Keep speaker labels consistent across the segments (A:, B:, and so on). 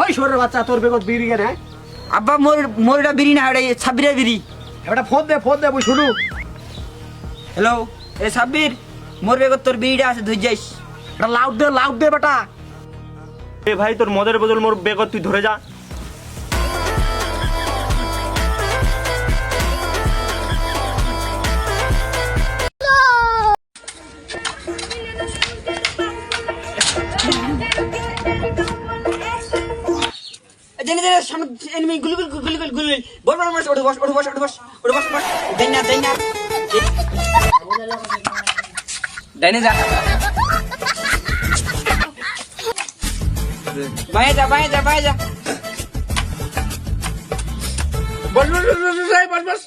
A: ওই সরের বাচ্চা তোর বেগত বিড়ি কেন?
B: আব্বা মোর মোর এটা বিড়ি না এটা ছাব্বিরের বিড়ি।
A: এটা ফোন দে ফোন দে বই শুনু।
B: হ্যালো এ সাব্বির মোর বেগত তোর বিড়িটা আছে ধুই যাইস।
A: এটা লাউড দে লাউড দে বেটা।
C: এ ভাই তোর মদের বদল মোর বেগত তুই ধরে যা।
B: জানি জানি সামনে এনিমি গুলি গুলি গুলি গুলি গুলি বল বল বস, ওঠ বস ওঠ বস ওঠ বস ওঠ, বস বস। দেন দেন। ডাইনে যা। বাইরে যা বাইরে যা বাইরে যা। বস বস বস বস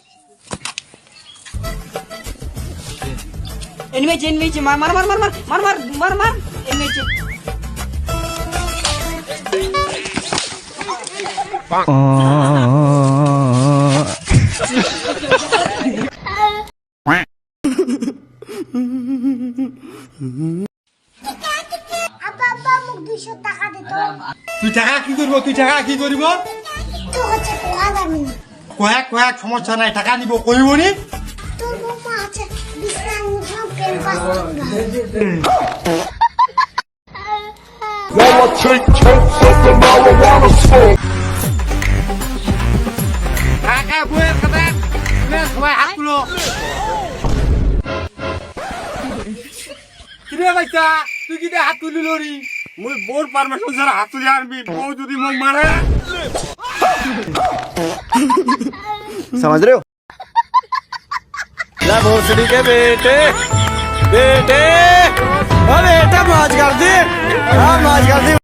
B: এনিমি এনিমি মার মার মার মার মার মার মার মার এনিমি
D: তুই টাকা কি করব? তুই টাকা কি করব? কয়েক কয়েক সমস্যা নাই টাকা নিব কইব নি?
E: Now I take trips up
D: and now I wanna smoke. টাকায় বইয়ের খাতা তুই কিটা হাত তুলি লরি
C: মুই বোর পারমিশন ছাড়া হাত আনবি যদি মোক
F: बेटे बेटे